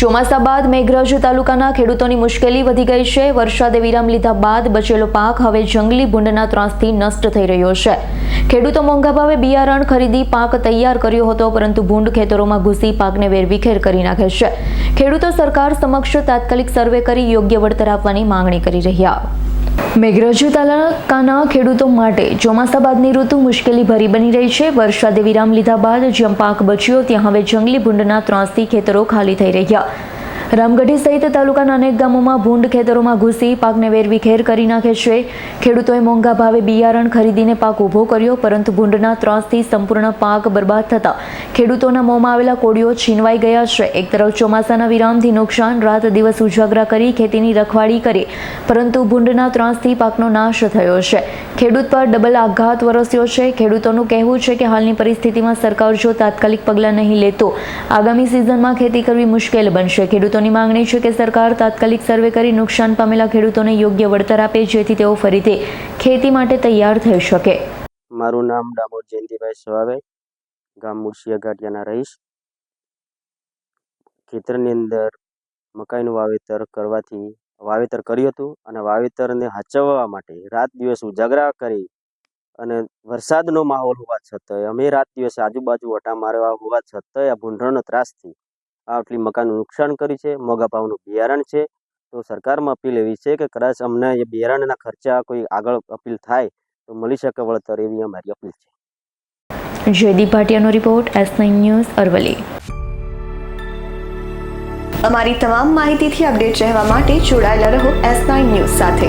ચોમાસા બાદ મેઘરજ તાલુકાના ખેડૂતોની મુશ્કેલી વધી ગઈ છે. વરસાદે વિરામ લીધા બાદ બચેલો પાક હવે જંગલી ભૂંડના ત્રાસથી નષ્ટ થઈ રહ્યો છે. ખેડૂતો મોંઘા ભાવે બિયારણ ખરીદી પાક તૈયાર કર્યો હતો, પરંતુ ભૂંડ ખેતરોમાં ઘૂસી પાકને વેરવિખેર કરી નાખે છે. ખેડૂતો સરકાર સમક્ષ તાત્કાલિક સર્વે કરી યોગ્ય વળતર આપવાની માંગણી કરી રહ્યા. મેઘરજ તાલુકાના ખેડૂતો માટે ચોમાસા બાદની ઋતુ મુશ્કેલી ભરી બની રહી છે. વરસાદે વિરામ લીધા બાદ જ્યાં પાક બચ્યો, ત્યાં હવે જંગલી ભૂંડના ત્રાસથી ખેતરો ખાલી થઈ રહ્યા. રામગઢી સહિત તાલુકાના અનેક ગામોમાં ભૂંડ ખેતરોમાં ઘૂસી પાકને વેરવિખેર કરી નાખે છે. ખેડૂતોએ મોંઘા ભાવે બિયારણ ખરીદીને પાક ઊભો કર્યો, પરંતુ ભૂંડના ત્રાસથી સંપૂર્ણ પાક બરબાદ થતા ખેડૂતોના મોંમાં આવેલા કોળીઓ છીનવાઈ ગયા છે. એક તરફ ચોમાસાના વિરામથી નુકસાન, રાત દિવસ ઉજાગરા કરી ખેતીની રખવાડી કરી, પરંતુ ભૂંડના ત્રાસથી પાકનો નાશ થયો છે. ખેડૂત પર ડબલ આઘાત વરસ્યો છે. ખેડૂતોનું કહેવું છે કે હાલની પરિસ્થિતિમાં સરકાર જો તાત્કાલિક પગલાં નહીં લેતો, આગામી સિઝનમાં ખેતી કરવી મુશ્કેલ બનશે. ખેડૂતોની માંગણી છે કે સરકાર તાત્કાલિક સર્વે કરી નુકસાન પામેલા ખેડૂતોને યોગ્ય વળતર આપે, જેથી તેઓ ફરીથી ખેતી માટે તૈયાર થઈ શકે. મારું નામ ડામોર જયંતિભાઈ સ્વાવે, ગામ મુર્શિયા ગાંઠિયાના રહીશ. ખેતરની અંદર મકાઈનું વાવેતર કરવાથી વાવેતર કર્યું હતું અને વાવેતરને હાચવવા માટે રાત દિવસ ઉજાગરા કરી અને વરસાદનો માહોલ હોવા છતાંય, અમે રાત દિવસ આજુબાજુ વટા મારવા હોવા છતાંય આ ભૂંડરનો ત્રાસથી આટલી મકાનનું નુકસાન કર્યું છે, મોંઘા ભાવનું બિયારણ છે. તો સરકારમાં અપીલ એવી છે કે કદાચ અમને એ બિયારણના ખર્ચા કોઈ આગળ અપીલ થાય, તો મળી શકે વળતર એવી અમારી અપીલ છે. Jaydeep ભાટિયાનો report S nine news Aravalli અમારી તમામ માહિતીથી અપડેટ રહેવા માટે જોડાયેલા રહો એસ નાઇન ન્યૂઝ સાથે.